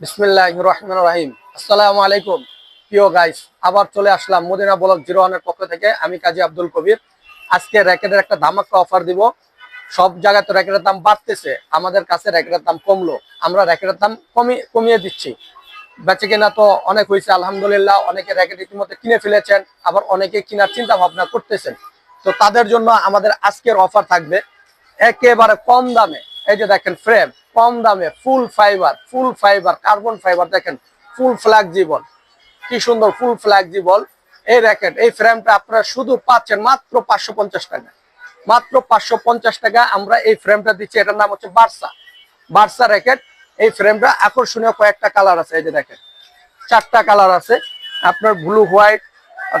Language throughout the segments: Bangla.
বিসমিল্লাহ আবার চলে আসলাম মদিনা ব্লক জিরো ওয়ানের পক্ষ থেকে। আমি কাজী আব্দুল কবির। আজকে র্যাকেটের একটা ধামাকা অফার দিব। সব জায়গায় তো র্যাকেটের দাম বাড়তেছে। আমাদের কাছে র্যাকেটের দাম কমলো। আমরা র্যাকেটের দাম কমিয়ে কমিয়ে দিচ্ছি। বেচে কেনা তো অনেক হয়েছে, আলহামদুলিল্লাহ। অনেকে র্যাকেট ইতিমধ্যে কিনে ফেলেছেন, আবার অনেকে কেনার চিন্তা ভাবনা করতেছেন। তো তাদের জন্য আমাদের আজকের অফার থাকবে। একেবারে কম দামে। এই যে দেখেন ফ্রেম কম দামে full fibre full fibre carbon fibre দেখেন ফুল ফ্ল্যাগ জীবন। কি সুন্দর ফুল ফ্ল্যাগ জীবন। এই র্যাকেট এই ফ্রেমটা আপনারা শুধু পাচ্ছেন মাত্র পাঁচশো পঞ্চাশ টাকা। মাত্র পাঁচশো পঞ্চাশ টাকা আমরা এই ফ্রেমটা দিচ্ছি, এটার নাম হচ্ছে বার্সা। বার্সা র্যাকেট এই ফ্রেমটা আকর্ষণীয় কয়েকটা কালার আছে, এই যে দেখেন, চারটা কালার আছে। আপনার ব্লু হোয়াইট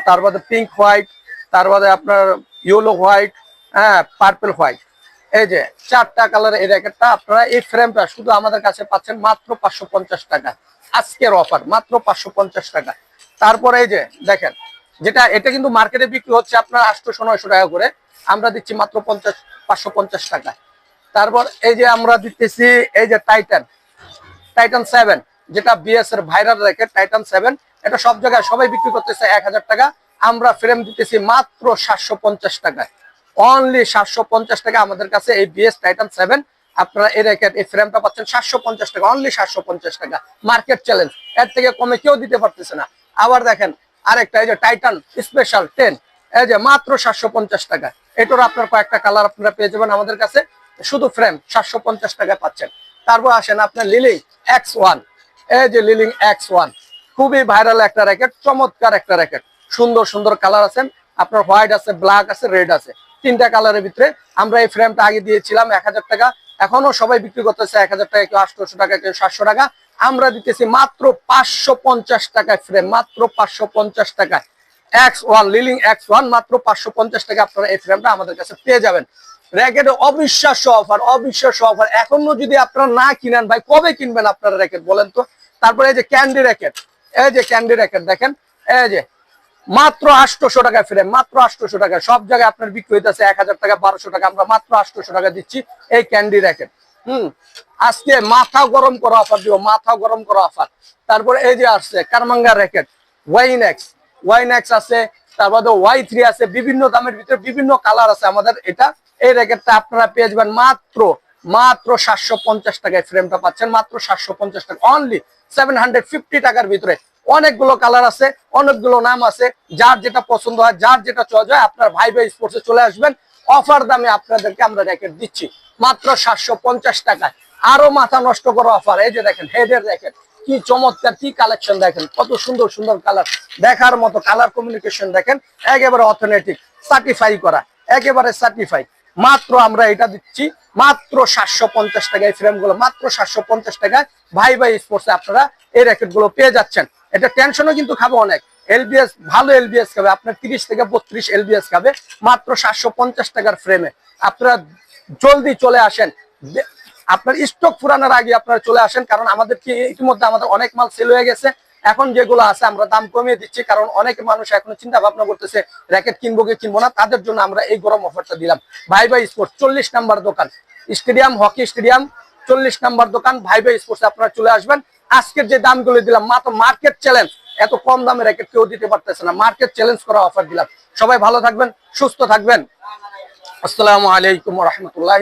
তার বাদে পিঙ্ক হোয়াইট তার বাদে আপনার ইয়েলো হোয়াইট হ্যাঁ পার্পল হোয়াইট এই যে চারটা কালার এই র্যাকেটটা আপনারা এই ফ্রেমটা শুধু আমাদের কাছে পাচ্ছেন মাত্র পাঁচশো পঞ্চাশ টাকা। আজকের অফার মাত্র পাঁচশো পঞ্চাশ টাকা। তারপরে এই যে দেখেন, যেটা, এটা কিন্তু মার্কেটে বিক্রি হচ্ছে আপনার আটশোশো নয়শো টাকা করে। আমরা দিচ্ছি মাত্র পঞ্চাশ, পাঁচশো পঞ্চাশ টাকা। তারপর এই যে আমরা দিতেছি, এই যে টাইটান টাইটান সেভেন যেটা বিএস এর ভাইরাল র্যাকেট টাইটান সেভেন এটা সব জায়গায় সবাই বিক্রি করতেছে এক হাজার টাকা। আমরা ফ্রেম দিতেছি মাত্র সাতশো পঞ্চাশ টাকায়। অনলি সাতশো পঞ্চাশ টাকা আমাদের কাছে এই বিএস টাইটান সেভেন আপনারা র্যাকেট এই ফ্রেমটা পাচ্ছেন সাতশো পঞ্চাশ টাকা অনলি সাতশো পঞ্চাশ টাকা। মার্কেট চ্যালেঞ্জ এর থেকে কমে কেউ দিতে পারতেছে না। আবার দেখেন, আরেকটা, এই যে টাইটান স্পেশাল টেন এই যে মাত্র সাতশো পঞ্চাশ টাকা। এটার আপনার কয়েকটা কালার আপনারা পেয়ে যাবেন আমাদের কাছে। শুধু ফ্রেম সাতশো পঞ্চাশ টাকায় পাচ্ছেন। তারপর আসেন আপনার লিলিং এক্স ওয়ান এই যে লিলিং এক্স ওয়ান খুবই ভাইরাল একটা র্যাকেট চমৎকার একটা র্যাকেট সুন্দর সুন্দর কালার আছেন। আপনার হোয়াইট আছে ব্ল্যাক আছে রেড আছে। তিনটা কালারের ভিতরে। আমরা এই ফ্রেমটা আগে দিয়েছিলাম এক হাজার টাকা। এখনও সবাই বিক্রি করতেছে এক হাজার টাকা, কেউ আটশোশো টাকা, কেউ সাতশো টাকা। আমরা দিতেছি মাত্র পাঁচশো পঞ্চাশ টাকায় ফ্রেম মাত্র পাঁচশো পঞ্চাশ টাকায়। X one Li Ning X one মাত্র পাঁচশো পঞ্চাশ টাকা আপনারা এই ফ্রেমটা আমাদের কাছে পেয়ে যাবেন। র্যাকেটে অবিশ্বাস্য অফার অবিশ্বাস্য অফার এখনও যদি আপনারা না কিনেন, ভাই, কবে কিনবেন আপনারা র্যাকেট বলেন তো? তারপরে এই যে ক্যান্ডি র্যাকেট এই যে ক্যান্ডি র্যাকেট দেখেন, এই যে মাত্র আটশোশো টাকা ফ্রেম মাত্র আটশোশো টাকা সব জায়গায় আপনার বিক্রি হইতেছে এক হাজার টাকা, বারোশো টাকা। আমরা মাত্র আটশোশো টাকা দিচ্ছি এই ক্যান্ডি র্যাকেট হুম, আজকে মাথা গরম করা অফার দিব, মাথা গরম করা অফার তারপরে এই যে আসছে, কারমাঙ্গা racket wine x wine x আছে, তারপর ওয়াই থ্রি আছে, বিভিন্ন দামের ভিতরে বিভিন্ন কালার আছে আমাদের। এটা, এই র্যাকেটটা আপনারা পেয়ে যাবেন মাত্র মাত্র সাতশো পঞ্চাশ টাকায় ফ্রেমটা পাচ্ছেন, মাত্র সাতশো পঞ্চাশ টাকা। অনলি সেভেন টাকার ভিতরে অনেকগুলো কালার আছে, অনেকগুলো নাম আছে। যার যেটা পছন্দ হয়, যার যেটা চয়েস হয়, আপনার ভাই ভাই স্পোর্টসে চলে আসবেন। অফার দামে আপনাদেরকে আমরা র্যাকেট দিচ্ছি। মাত্র সাতশো পঞ্চাশ টাকায়। আরও মাথা নষ্ট করা অফার এই যে দেখেন হেডের র্যাকেট কি চমৎকার, কি কালেকশন দেখেন, কত সুন্দর সুন্দর কালার দেখার মতো কালার কমিউনিকেশন দেখেন, একেবারে অথেনেটিক সার্টিফাই করা, একেবারে সার্টিফাই মাত্র আমরা এটা দিচ্ছি মাত্র সাতশো পঞ্চাশ টাকায় ফ্রেমগুলো মাত্র সাতশো পঞ্চাশ টাকায় ভাই ভাই স্পোর্টসে আপনারা এই র্যাকেটগুলো পেয়ে যাচ্ছেন। এটা টেনশনও কিন্তু খাবে অনেক। এলবিএস ভালো এলবিএস খাবে, আপনার তিরিশ থেকে বত্রিশ এলবিএস খাবে, মাত্র সাতশো পঞ্চাশ টাকার ফ্রেমে আপনারা জলদি চলে আসেন। আপনার স্টক ফুরানোর আগে আপনারা চলে আসেন, কারণ আমাদের ইতিমধ্যে আমাদের অনেক মাল সেল হয়ে গেছে। এখন যেগুলো আছে আমরা দাম কমিয়ে দিচ্ছি, কারণ অনেক মানুষ এখন চিন্তা ভাবনা করতেছে র্যাকেট কিনবো কি কিনবো না, তাদের জন্য আমরা এই গরম অফারটা দিলাম। ভাই ভাই স্পোর্টস চল্লিশ নাম্বার দোকান। স্টেডিয়াম হকি স্টেডিয়াম চল্লিশ নাম্বার দোকান ভাই ভাই স্পোর্টস আপনারা চলে আসবেন। আজকের যে দামগুলো দিলাম, মাত্র মার্কেট চ্যালেঞ্জ এত কম দামে র্যাকেট কেউ দিতে পারতেছে না। মার্কেট চ্যালেঞ্জ করা অফার দিলাম। সবাই ভালো থাকবেন, সুস্থ থাকবেন। আসসালামু আলাইকুম রহমতুল্লাহ